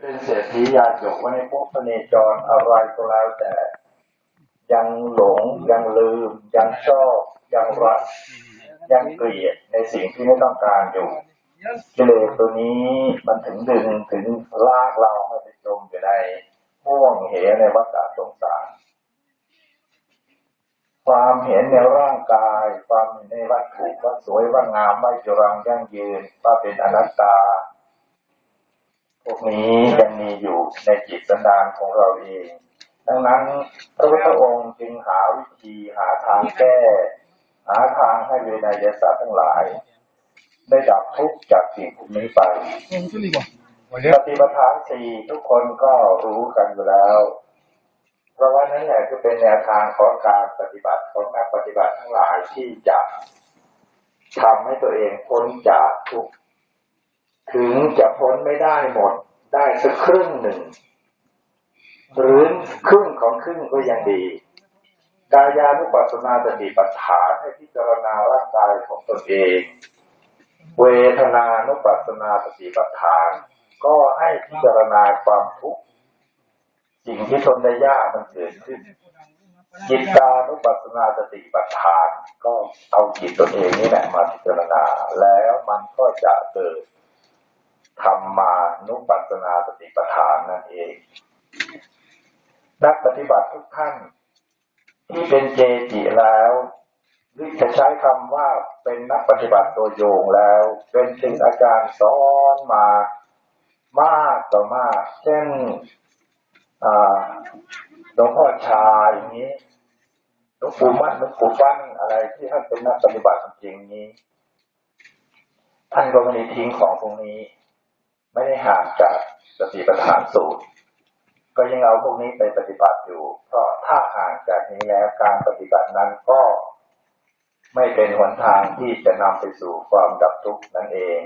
เป็นเศรษฐียาจกว่าในพวกพระเนจรอะไรก็แล้วแต่ ยังหลงยังลืม ยังชอบยังรัก ยังเกลียดในสิ่งที่ไม่ต้องการอยู่กิเลสตัวนี้มันถึงดึงถึงลากเราให้ไปจมอยู่ในห่วงเหในวัฏสงสารความเห็นในร่างกาย ความเห็นในวัตถุว่าสวยว่างามไม่จรังยั่งยืนว่าเป็นอนัตตา นี้ยังมีอยู่ในจิตสันดานของเราเอง ดังนั้นพระพุทธองค์จึงหาวิธีหาทางแก้ หาทางให้เวนยศาสตร์ทั้งหลาย ได้ดับทุกข์จากสิ่งพวกนี้ไปปฏิปทานสี่ทุกคนก็รู้กันอยู่แล้วเพราะว่านั่นแหละคือเป็นแนวทางของการปฏิบัติของนักปฏิบัติทั้งหลายที่จะทำให้ตัวเองพ้นจากทุกข์ถึงจะพ้นไม่ได้หมด ได้สักครึ่งหนึ่ง หรือครึ่งของครึ่งก็ยังดี กายานุปัสสนาสติปัฏฐานให้พิจารณาร่างกายของตนเอง เวทนานุปัสสนาสติปัฏฐาน ก็ให้พิจารณาความทุกข์สิ่งที่ทนได้ยากมันเกิดขึ้นจิตตานุปัสสนาสติปัฏฐาน ก็เอาจิตตนเองนี่แหละมาพิจารณาแล้วมันก็จะเกิด ธรรมานุปัสสนาสติปัฏฐานนั่นเอง นักปฏิบัติทุกท่าน ที่เป็นเจจิแล้วหรือจะใช้คำว่าเป็นนักปฏิบัติตัวโยงแล้ว เป็นถึงอาจารย์สอนมามากต่อมาก เช่นหลวงพ่อชาอย่างนี้หลวงปู่มั่นหลวงปู่ฟั่นอะไรที่ท่านเป็นนักปฏิบัติจริงนี้ ท่านก็ไม่ได้ทิ้งของพวกนี้ ไม่ได้ห่างจากสติปัฏฐานสูตร ก็ยังเอาพวกนี้ไปปฏิบัติอยู่ เพราะถ้าห่างจากนี้แล้วการปฏิบัตินั้นก็ไม่เป็นหนทางที่จะนำไปสู่ความดับทุกข์นั่นเอง